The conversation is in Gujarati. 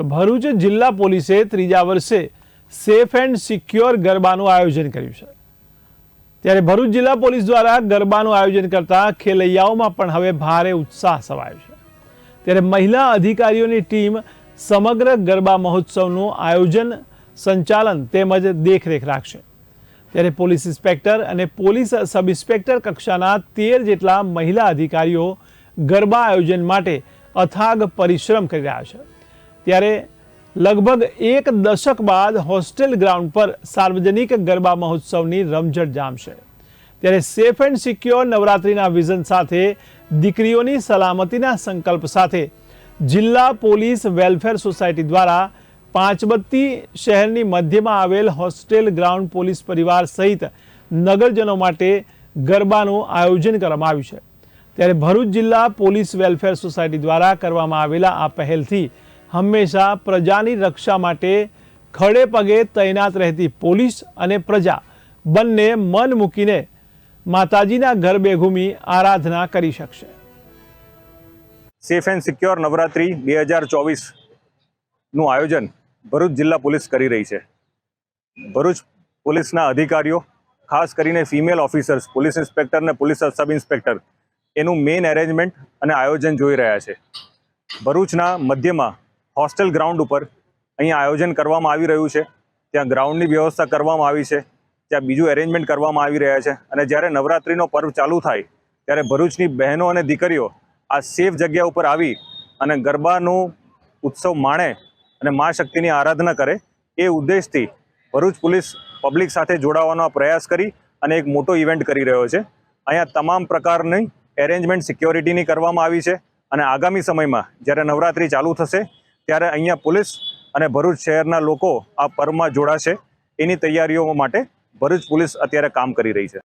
તો ભરૂચ જિલ્લા પોલીસે ત્રીજા વર્ષે સેફ એન્ડ સિક્યોર ગરબાનું આયોજન કર્યું છે. ત્યારે ભરૂચ જિલ્લા પોલીસ દ્વારા ગરબાનું આયોજન કરતા ખેલૈયાઓમાં પણ હવે ભારે ઉત્સાહ સવાયો છે. ત્યારે મહિલા અધિકારીઓની ટીમ સમગ્ર ગરબા મહોત્સવનું આયોજન, સંચાલન તેમજ દેખરેખ રાખશે. ત્યારે પોલીસ ઇન્સ્પેક્ટર અને પોલીસ સબ ઇન્સ્પેક્ટર કક્ષાના તેર જેટલા મહિલા અધિકારીઓ ગરબા આયોજન માટે અથાગ પરિશ્રમ કરી રહ્યા છે. ત્યારે લગભગ એક દશક બાદ હોસ્ટેલ ગ્રાઉન્ડ પર સાર્વજનિક ગરબા મહોત્સવની રમઝટ જામશે. ત્યારે સેફ એન્ડ સિક્યોર નવરાત્રિના વિઝન સાથે દીકરીઓની સલામતીના સંકલ્પ સાથે જિલ્લા પોલીસ વેલફેર સોસાયટી દ્વારા પાંચબત્તી શહેરની મધ્યમાં આવેલ હોસ્ટેલ ગ્રાઉન્ડ પોલીસ પરિવાર સહિત નગરજનો માટે ગરબાનું આયોજન કરવામાં આવ્યું છે. ત્યારે ભરૂચ જિલ્લા પોલીસ વેલફેર સોસાયટી દ્વારા કરવામાં આવેલા આ પહેલથી હંમેશા પ્રજાની રક્ષા માટે ખડે પગે તૈનાત રહેતી પોલીસ અને પ્રજા બંને મન મૂકીને માતાજીના ઘર બેઘુમી આરાધના કરી શકશે. સેફ એન્ડ સિક્યોર નવરાત્રી બે હજાર ચોવીસનું આયોજન ભરૂચ જિલ્લા પોલીસ કરી રહી છે. ભરૂચ પોલીસના અધિકારીઓ, ખાસ કરીને ફિમેલ ઓફિસર્સ, પોલીસ ઇન્સ્પેક્ટર અને પોલીસ સબ ઇન્સ્પેક્ટર, એનું મેઇન એરેન્જમેન્ટ અને આયોજન જોઈ રહ્યા છે. ભરૂચના મધ્યમાં હોસ્ટેલ ગ્રાઉન્ડ ઉપર અહીંયા આયોજન કરવામાં આવી રહ્યું છે. ત્યાં ગ્રાઉન્ડની વ્યવસ્થા કરવામાં આવી છે. ત્યાં બીજું એરેન્જમેન્ટ કરવામાં આવી રહ્યા છે. અને જ્યારે નવરાત્રિનો પર્વ ચાલુ થાય, ત્યારે ભરૂચની બહેનો અને દીકરીઓ આ સેફ જગ્યા ઉપર આવી અને ગરબાનું ઉત્સવ માણે અને મા શક્તિની આરાધના કરે એ ઉદ્દેશથી ભરૂચ પોલીસ પબ્લિક સાથે જોડાવાનો પ્રયાસ કરી અને એક મોટો ઇવેન્ટ કરી રહ્યો છે. અહીંયા તમામ પ્રકારની એરેન્જમેન્ટ સિક્યોરિટીની કરવામાં આવી છે. અને આગામી સમયમાં જ્યારે નવરાત્રિ ચાલુ થશે ત્યારે અહીંયા પોલીસ અને ભરૂચ શહેરના લોકો આ પર્વમાં જોડાશે. એની તૈયારીઓ માટે ભરૂચ પોલીસ અત્યારે કામ કરી રહી છે.